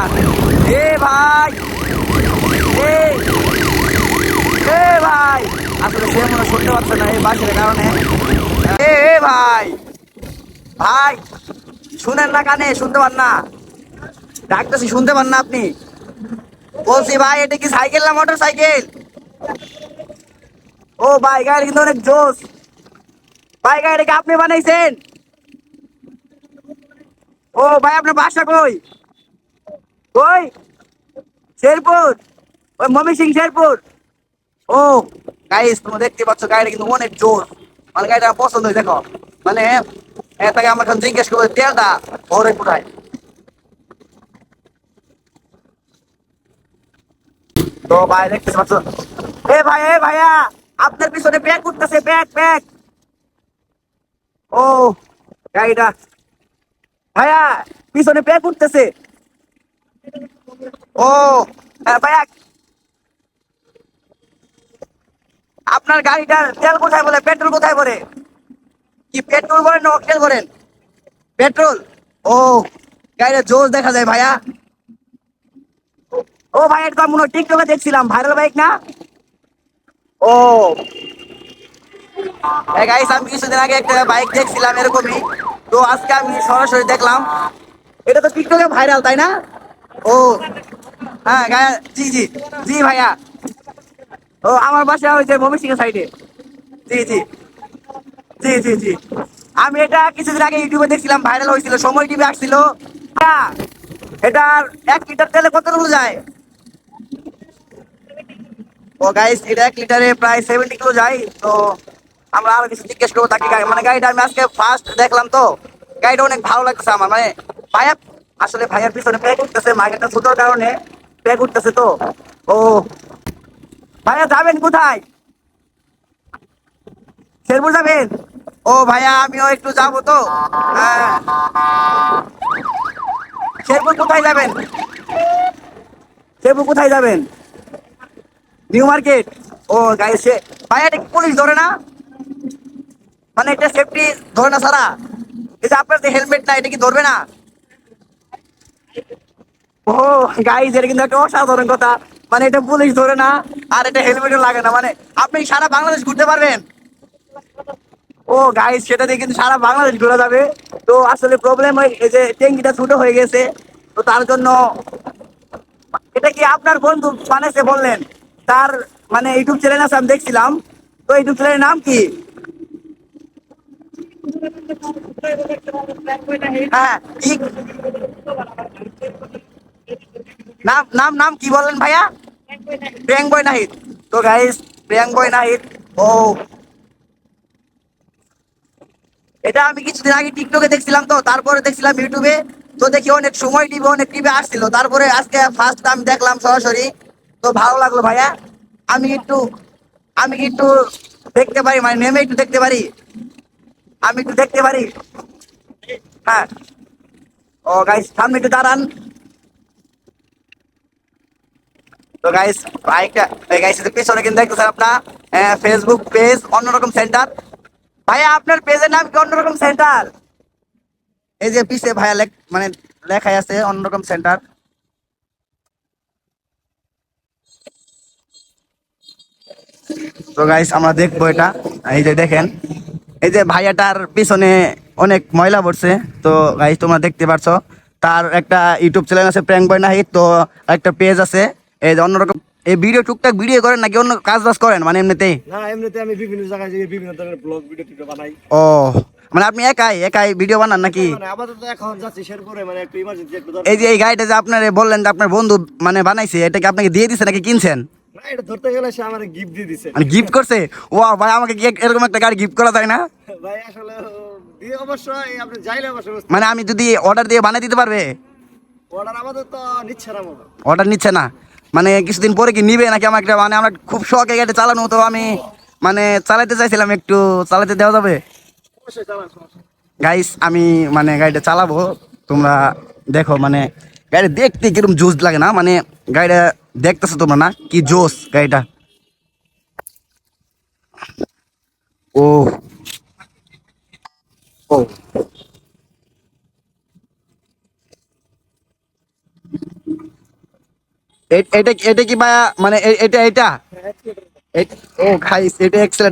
এ ভাই! এ! ভাই! আসলে সে মনে শুনতে পাচ্ছে না, এই বাসের কারণে। এ ভাই! ভাই, শুনেন না কানে, শুনতে পান না। ডাকতেছি, শুনতে পান না আপনি। বলছি, ভাই, এটা কি সাইকেল না মোটর সাইকেল? ও ভাই, গাড়ি কিন্তু অনেক জোস। ভাই গাড়ি কি আপনি বানাইছেন? ও ভাই, আপনার বাসা কই? কই শেরপুর। ওই মমি সিং শেরপুর। ও গাইস তুমি দেখতে পাচ্ছ গাড়িটা কিন্তু অনেক জোর। মানে গাড়িটা পছন্দ হয়েছে, দেখো। মানে এটাকে আমার এখন জিজ্ঞেস করে তেলটা ভরে কোথায়? তো ভাই দেখতে পাচ্ছ। এ ভাই, এ ভাইয়া, আপনার পিছনে ব্যাগ উঠতেছে ব্যাগ ব্যাগ ও গাড়িটা ভাইয়া, পিছনে ব্যাগ উঠতেছে। ও ভাইয়া আপনার গাড়িটার তেল কোথায় বলে? পেট্রোল কোথায় ভরে কি পেট্রোল ভরেন না অক্টেল ভরেন পেট্রোল? ও, গাড়িটা জোর দেখা যায় ভাইয়া। ও, ভাই এটা মনে হয় টিকটকে দেখছিলাম। ভাইরাল বাইক না? ও। গাইস আমি কিছুদিন আগে একটা বাইক দেখছিলাম এরকমই। তো আজকে আমি সরাসরি দেখলাম। এটা তো টিকটকে ভাইরাল, তাই না? ও হ্যাঁ গায়ে জি জি জি ভাইয়া। ও আমার বাসা হয়েছে ময়মনসিংহ সাইডে জি জি জি জি জি। আমি এটা কিছুদিন আগে ইউটিউবে দেখছিলাম ভাইরাল হয়েছিল সময় টিভি আসছিল। হ্যাঁ, এটার এক লিটার তেলে কত রুল যায়? ও গাইস এটা এক লিটারে প্রায় সেভেন্টি কিলো যায় তো আমরা আরও কিছু জিজ্ঞেস করব তাকে। মানে গাড়িটা আমি আজকে ফার্স্ট দেখলাম তো। গাড়িটা অনেক ভালো লাগছে আমার মানে ভাইয়া আসলে ভাইয়ার পিছনে প্যাক উঠতেছে মার্কেটটা ছোটোর কারণে প্যাক উঠতেছে তো। ও। ভাইয়া যাবেন কোথায়? শেরপুর যাবেন? ও ভাইয়া, আমিও একটু যাব তো। হ্যাঁ। শেরপুর কোথায় যাবেন? শেরপুর কোথায় যাবেন? New market. ও গাড়ি সে ভাইয়া এটা পুলিশ ধরে না? মানে এটা সেফটি ধরে না সারা? যে আপনার যে হেলমেট না, এটা কি ধরবে না? ও গাইজ এটা কিন্তু একটা অসাধারণ কথা। মানে এটা পুলিশ ধরে না, আর এটা হেলমেটও লাগে না। মানে আপনি সারা বাংলাদেশ ঘুরতে পারবেন। ও সেটা দিয়ে কিন্তু সারা বাংলাদেশ ঘোরা যাবে। তো আসলে প্রবলেম এই যে ট্যাঙ্কিটা ছোট হয়ে গেছে, তো তার জন্য এটা কি আপনার বন্ধু বানাইছে বললেন? তার মানে ইউটিউব চ্যানেল আছে, আমি দেখছিলাম। তো ইউটিউব চ্যানেলের নাম হ্যাঁ কি? নাম নাম নাম কি বললেন ভাইয়া? প্রিয়াং বয় নাহিদ। তো গাইস প্রিয়াং বয় নাহিদ। ও। এটা আমি কিছুদিন আগে টিকটকে দেখছিলাম তো, তারপরে দেখছিলাম ইউটিউবে। তো দেখি অনেক সময় টিভি অনেক টিভি আসছিল। তারপরে আজকে ফার্স্ট আমি দেখলাম সরাসরি। তো ভালো লাগল ভাইয়া। আমি একটু আমি একটু দেখতে পারি মানে নেমে একটু দেখতে পারি। আমি একটু দেখতে পারি? হ্যাঁ। ও গাইস সামনে একটু দাঁড়ান। তো গাইস বাইকটা গাইস পেছনে কিন্তু দেখতেছেন আপনার ফেসবুক পেজ অন্যরকম সেন্টার ভাইয়া, আপনার পেজের নাম কি অন্যরকম সেন্টার এই যে পিছে ভাইয়া লেখ মানে লেখাই আছে অন্যরকম সেন্টার তো গাইস আমরা দেখব এটা। এই যে দেখেন এই যে ভাইয়াটার পিছনে অনেক ময়লা পড়ছে তো গাইস তোমরা দেখতে পারছ। তার একটা ইউটিউব চ্যানেল আছে প্র্যাঙ্ক বয় নাহিদ তো একটা পেজ আছে। এই যে অন্যরকম এই ভিডিও টুকটাক ভিডিও করেন নাকি অন্য কাজ বাজ করেন মানে এমনিতেই? না এমনিতে আমি বিভিন্ন জায়গায় যেয়ে বিভিন্ন ধরনের ব্লগ ভিডিও টিডিও বানাই। ও মানে আপনি একাই একাই ভিডিও বানান নাকি? মানে আপাতত এখন যাচ্ছি শেরপুরে মানে একটু ইমার্জেন্সি একটু এই যে এই গাড়িটা যে আপনার বললেন যে আপনার বন্ধু মানে বানাইছে এটা কি আপনাকে দিয়ে দিছে নাকি কিনছেন? এটা ধরতে গেলে সে আমার গিফট দিয়ে দিছে। মানে গিফট করছে? ভাই আমাকে কি এরকম একটা গাড়ি গিফট করা যায় না? ভাই আসলে দিয়ে অবশ্যই আপনি চাইলে অবশ্যই মানে আমি যদি অর্ডার দিয়ে বানিয়ে দিতে পারবে? অর্ডার আমাদের তো নিচ্ছে না অর্ডার নিচ্ছে না। মানে কিছুদিন পরে কি নিবে নাকি আমার একটা মানে আমরা খুব শখে গাড়ি চালানো তো আমি মানে চালাতে চাইছিলাম একটু চালাতে দেওয়া যাবে। গাইস আমি মানে গাড়িটা চালাবো। তোমরা দেখো মানে গাড়ি দেখতে কীরকম জোস লাগে না? মানে গাড়িটা দেখতেছো তোমরা না? কি জোস গাড়িটা? ও। ও। এ- এটা এটা কি ভাইয়া? মানে এ- এটা এটা? এ- ও, খাইস, এটা এক্সেলেন্ট